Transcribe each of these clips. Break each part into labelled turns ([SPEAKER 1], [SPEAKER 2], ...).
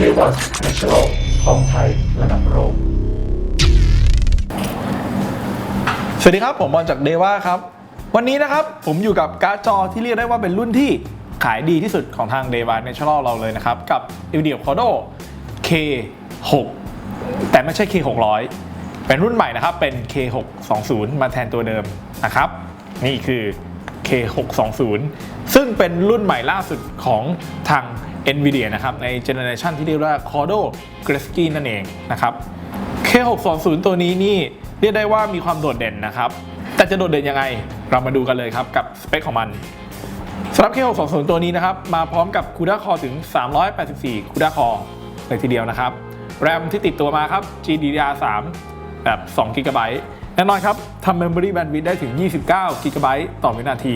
[SPEAKER 1] K1 National ทองไทยระดับโลก
[SPEAKER 2] สวัสดีครับ ผมบอลจากเดว่าครับ วันนี้นะครับผมอยู่กับการ์ดจอที่เรียกได้ว่าเป็นรุ่นที่ขายดีที่สุดของทาง d e v a Natural เราเลยนะครับ กับ NVIDIA Quadro K6 แต่ไม่ใช่ K600 เป็นรุ่นใหม่นะครับ เป็น K620 มาแทนตัวเดิมนะครับ นี่คือ K620 ซึ่งเป็นรุ่นใหม่ล่าสุดของทาง NVIDIA นะครับในเจเนอเรชันที่เรียกว่า Quadro Gretzky นั่นเองนะครับ K620 ตัวนี้นี่เรียกได้ว่ามีความโดดเด่นนะครับ แต่จะโดดเด่นยังไง เรามาดูกันเลยครับกับสเปคของมันสำหรับ K620 ตัวนี้นะครับ มาพร้อมกับ CUDA Core ถึง 384 CUDA Core เลยทีเดียวนะครับ แรมที่ติดตัวมาครับ GDDR3 แบบ2 g b แน่นอนครับทำ Memory Bandwidth ได้ถึง 29 g b ต่อวินาที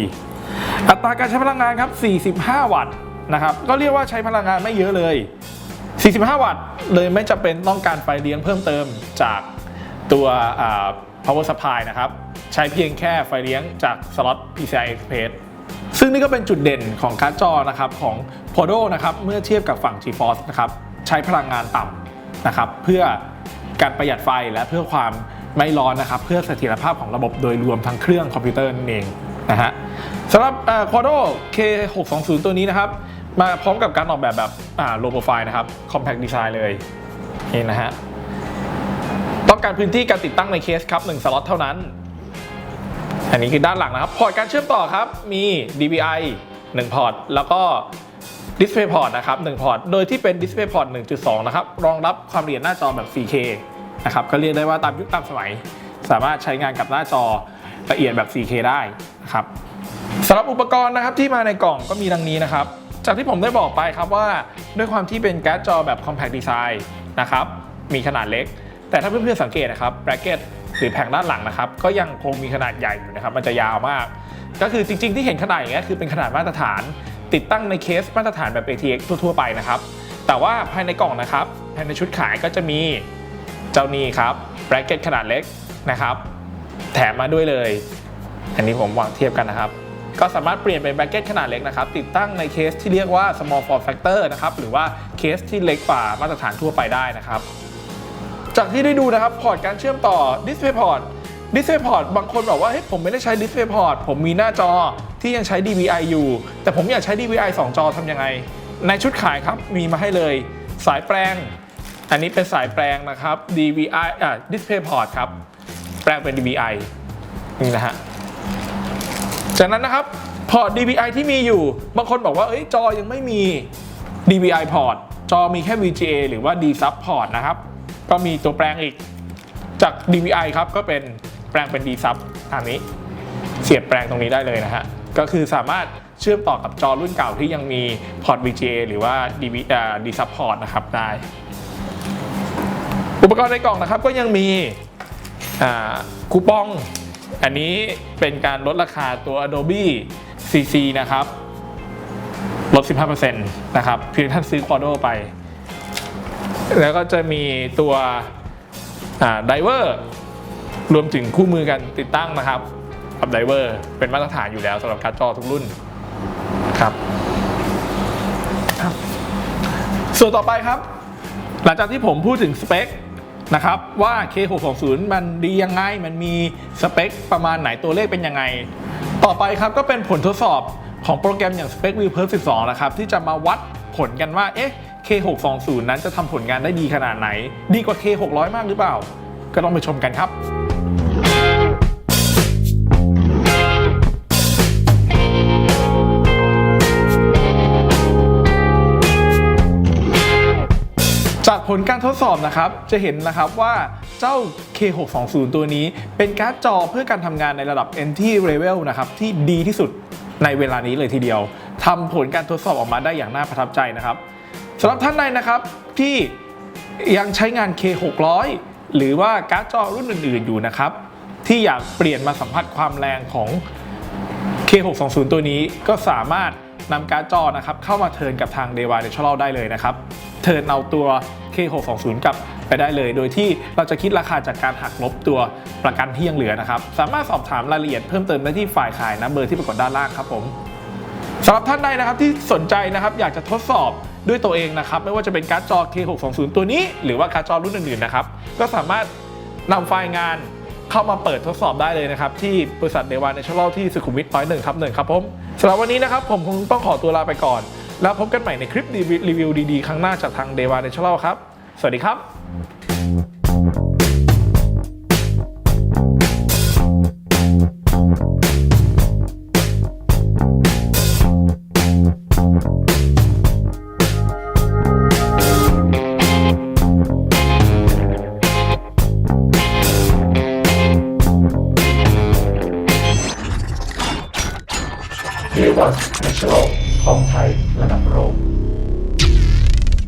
[SPEAKER 2] อัตราการใช้พลังงานครับ 45 วัตต์ นะครับก็เรียกว่าใช้พลังงานไม่เยอะเลย 45 วัตต์เลยไม่จำเป็นต้องการไฟเลี้ยงเพิ่มเติมจากตัว power supply นะครับ ใช้เพียงแค่ไฟเลี้ยงจากสล็อต PCI Express ซึ่งนี่ก็เป็นจุดเด่นของการ์ดจอนะครับของ Podo นะครับเมื่อเทียบกับฝั่ง GeForce นะครับใช้พลังงานต่ำนะครับเพื่อการประหยัดไฟและเพื่อความไม่ร้อนนะครับ เพื่อเสถียรภาพของระบบโดยรวมทั้งเครื่องคอมพิวเตอร์นั่นเอง นะฮะสำหรับเอ่อ Quadro K620 ตัวนี้นะครับ มาพร้อมกับการออกแบบแบบอ่า low profile นะครับ compact design เลยนี่นะฮะต้องการพื้นที่การติดตั้งในเคสครับ1สล็อตเท่านั้น อันนี้คือด้านหลังนะครับ พอร์ตการเชื่อมต่อครับ มี DVI 1 พอร์ต แล้วก็ Display Port นะครับ1พอร์ต โดยที่เป็น Display Port 1.2 นะครับ รองรับความละเอียดหน้าจอแบบ 4K นะครับก็เรียกได้ว่าตามยุคตามสมัย สามารถใช้งานกับหน้าจอ ละเอียดแบบ 4K ได้นะครับสำหรับอุปกรณ์นะครับที่มาในกล่องก็มีดังนี้นะครับ จากที่ผมได้บอกไปครับว่าด้วยความที่เป็นการ์ดจอแบบ Compact Design นะครับมีขนาดเล็ก แต่ถ้าเพื่อนๆสังเกตนะครับแบรเกตหรือแผงด้านหลังนะครับ ก็ยังคงมีขนาดใหญ่อยู่นะครับ มันจะยาวมาก ก็คือจริง ๆ ที่เห็นขนาดอย่างเงี้ยคือเป็นขนาดมาตรฐาน ติดตั้งในเคสมาตรฐานแบบ ATX ทั่วๆไปนะครับ แต่ว่าภายในกล่องนะครับภายในชุดขายก็จะมีเจ้านี้ครับแบรเกตขนาดเล็กนะครับ แถมมาด้วยเลย อันนี้ผมวางเทียบกันนะครับ ก็สามารถเปลี่ยนเป็นแบรเก็ตขนาดเล็กนะครับ ติดตั้งในเคสที่เรียกว่า small form factor นะครับ หรือว่าเคสที่เล็กกว่ามาตรฐานทั่วไปได้นะครับ จากที่ได้ดูนะครับพอร์ตการเชื่อมต่อ Display Port Display Port บางคนบอกว่าเฮ้ยผมไม่ได้ใช้ Display Port ผมมีหน้าจอที่ยังใช้ DVI อยู่ แต่ผมอยากใช้ DVI 2 จอทำยังไง ในชุดขายครับมีมาให้เลย สายแปลง อันนี้เป็นสายแปลงนะครับ DVI อ่า Display Port ครับ แปลงเป็น DVI นี่นะฮะจากนั้นนะครับพอร์ต DVI ที่มีอยู่ บางคนบอกว่าเอ้ยจอยังไม่มี DVI port จอมีแค่ VGA หรือว่า D sub port นะครับ ก็มีตัวแปลงอีก จาก DVI ครับ ก็เป็นแปลงเป็น D sub ตามนี้ เสียบแปลงตรงนี้ได้เลยนะฮะ ก็คือสามารถเชื่อมต่อกับจอรุ่นเก่าที่ยังมีพอร์ต VGA หรือว่า DV D sub port นะครับได้ อุปกรณ์ในกล่องนะครับก็ยังมี คูปอง อันนี้เป็นการลดราคาตัว Adobe CC นะครับ ลด 15%นะครับ เพียงท่านซื้อ Quadro ไป แล้วก็จะมีตัวไดเวอร์รวมถึงคู่มือกันติดตั้งนะครับกับไดเวอร์เป็นมาตรฐานอยู่แล้วสำหรับการ์ดจอทุกรุ่นครับครับส่วนต่อไปครับ หลังจากที่ผมพูดถึงสเปค นะครับว่า K620 มันดียังไง มันมีสเปคประมาณไหนตัวเลขเป็นยังไง ต่อไปครับก็เป็นผลทดสอบของโปรแกรมอย่าง Spec View Perf 12 นะครับ ที่จะมาวัดผลกันว่า เอ๊ะ K620 นั้นจะทำผลงานได้ดีขนาดไหน ดีกว่า K600 มากหรือเปล่า ก็ต้องไปชมกันครับ ลการทดสอบนะครับ จะเห็นนะครับว่าเจ้า K620 ตัวนี้ เป็นการ์ดจอเพื่อการทำงานในระดับ entry level นะครับ ที่ดีที่สุดในเวลานี้เลยทีเดียวทำผลการทดสอบออกมาได้อย่างน่าประทับใจนะครับสำหรับท่านใดนะครับที่ยังใช้งาน K600 หรือว่าการ์ดจอรุ่นอื่น ๆ อยู่นะครับ ที่อยากเปลี่ยนมาสัมผัสความแรงของ K620 ตัวนี้ก็สามารถนำการ์ดจอนะครับเข้ามาเทินกับทาง d e v a Natural ได้เลยนะครับ เทินเอาตัว K620 กลับไปได้เลย โดยที่เราจะคิดราคาจากการหักลบตัวประกันที่ยังเหลือนะครับ สามารถสอบถามรายละเอียดเพิ่มเติมได้ที่ฝ่ายขายนะเบอร์ที่ปรากฏด้านล่างครับผมสำหรับท่านใดนะครับที่สนใจนะครับอยากจะทดสอบด้วยตัวเองนะครับ ไม่ว่าจะเป็นการ์ดจอ K620 ตัวนี้ หรือว่าการ์ดจอรุ่นอื่นๆนะครับก็สามารถนำไฟล์งานเข้ามาเปิดทดสอบได้เลยนะครับ ที่บริษัทเดวานเนชั่นแนลที่สุขุมวิทร้อยหนึ่งทับหนึ่งครับผมสำหรับวันนี้นะครับผมคงต้องขอตัวลาไปก่อน แล้วพบกันใหม่ในคลิปรีวิวดีๆ ครั้งหน้าจากทางเดวานเนชั่นแนลครับ สวัสดีครับ
[SPEAKER 1] ของไทยระดับโลก